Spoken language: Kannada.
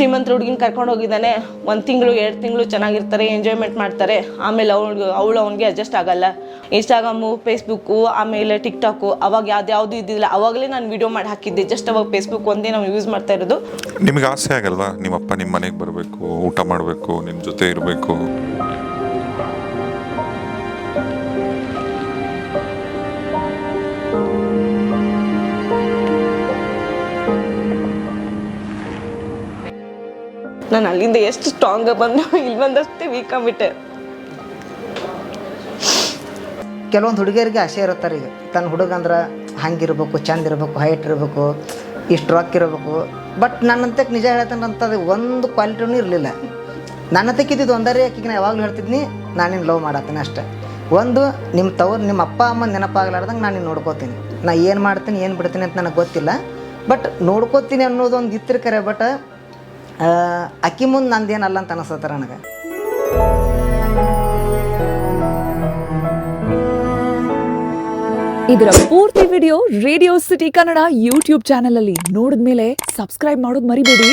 ಶ್ರೀಮಂತ ಹುಡುಗಿನ ಕರ್ಕೊಂಡು ಹೋಗಿದ್ದಾನೆ. ಒಂದು ತಿಂಗಳು, ಎರಡು ತಿಂಗಳು ಚೆನ್ನಾಗಿರ್ತಾರೆ ಎಂಜಾಯ್ಮೆಂಟ್ ಮಾಡ್ತಾರೆ. ಆಮೇಲೆ ಅವಳು ಅವಳು ಅವ್ನಿಗೆ ಅಡ್ಜಸ್ಟ್ ಆಗಲ್ಲ. ಇನ್ಸ್ಟಾಗ್ರಾಮು ಫೇಸ್ಬುಕ್ಕು ಆಮೇಲೆ ಟಿಕ್ಟಾಕು ಅವಾಗ ಯಾವ್ದು ಯಾವುದು ಇದ್ದಿಲ್ಲ ಅವಾಗಲೇ ನಾನು ವಿಡಿಯೋ ಮಾಡಿ ಹಾಕಿದ್ದೆ. ಜಸ್ಟ್ ಅವಾಗ ಫೇಸ್ಬುಕ್ ಒಂದೇ ನಾವು ಯೂಸ್ ಮಾಡ್ತಾ ಇರೋದು. ನಿಮಗೆ ಆಸೆ ಆಗಲ್ವಾ? ನಿಮ್ಮಪ್ಪ ನಿಮ್ಮ ಮನೆಗೆ ಬರಬೇಕು, ಊಟ ಮಾಡಬೇಕು ನಿಮ್ಮ ಜೊತೆ ಇರಬೇಕು? ನಾನು ಅಲ್ಲಿಂದ ಎಷ್ಟು ಸ್ಟ್ರಾಂಗ್ ಬಂದು ಇಲ್ಲಿ ಬಂದಷ್ಟೇ ವೀಕ್ ಆಗ್ಬಿಟ್ಟೆ. ಕೆಲವೊಂದು ಹುಡುಗಿಯರಿಗೆ ಆಸೆ ಇರುತ್ತಾರೆ ಈಗ ತನ್ನ ಹುಡುಗ ಅಂದ್ರೆ ಹಂಗಿರ್ಬೇಕು ಚಂದ ಇರಬೇಕು ಹೈಟ್ ಇರಬೇಕು, ಇಷ್ಟು ರೊಕ್ಕ ಇರಬೇಕು. ಬಟ್ ನನ್ನಂತಕ್ಕೆ ನಿಜ ಹೇಳ್ತಾನಂತದ್ದು ಒಂದು ಕ್ವಾಲಿಟಿನೂ ಇರಲಿಲ್ಲ. ನನ್ನ ಇದ್ದಿದ್ದು ಒಂದರೇ ಆಕಿಗೆ ನಾನು ಯಾವಾಗಲೂ ಹೇಳ್ತಿದ್ನಿ, ನಿನ್ನ ಲವ್ ಮಾಡತ್ತೀನಿ ಅಷ್ಟೇ. ಒಂದು ನಿಮ್ಮ ತವ್ರು, ನಿಮ್ಮ ಅಪ್ಪ, ಅಮ್ಮ ನೆನಪಾಗ್ಲಾರ್ದಂಗೆ ನಾನು ನೋಡ್ಕೋತೀನಿ. ನಾ ಏನು ಮಾಡ್ತೀನಿ, ಏನು ಬಿಡ್ತೀನಿ ಅಂತ ನನಗೆ ಗೊತ್ತಿಲ್ಲ. ಬಟ್ ನೋಡ್ಕೋತೀನಿ ಅನ್ನೋದೊಂದು ಇತ್ತಿರ್ಕರೆ ಬಟ್ ಅಕ್ಕಿ ಮುಂದೆ ನಂದೇನಲ್ಲ ಅಂತ ಅನಿಸ್ತತ್ರ ನನಗೆ. ಇದರ ಪೂರ್ತಿ video radio city Kannada YouTube channel ಅಲ್ಲಿ ನೋಡಿದ್ಮೇಲೆ ಸಬ್ಸ್ಕ್ರೈಬ್ ಮಾಡೋದು ಮರಿಬೇಡಿ.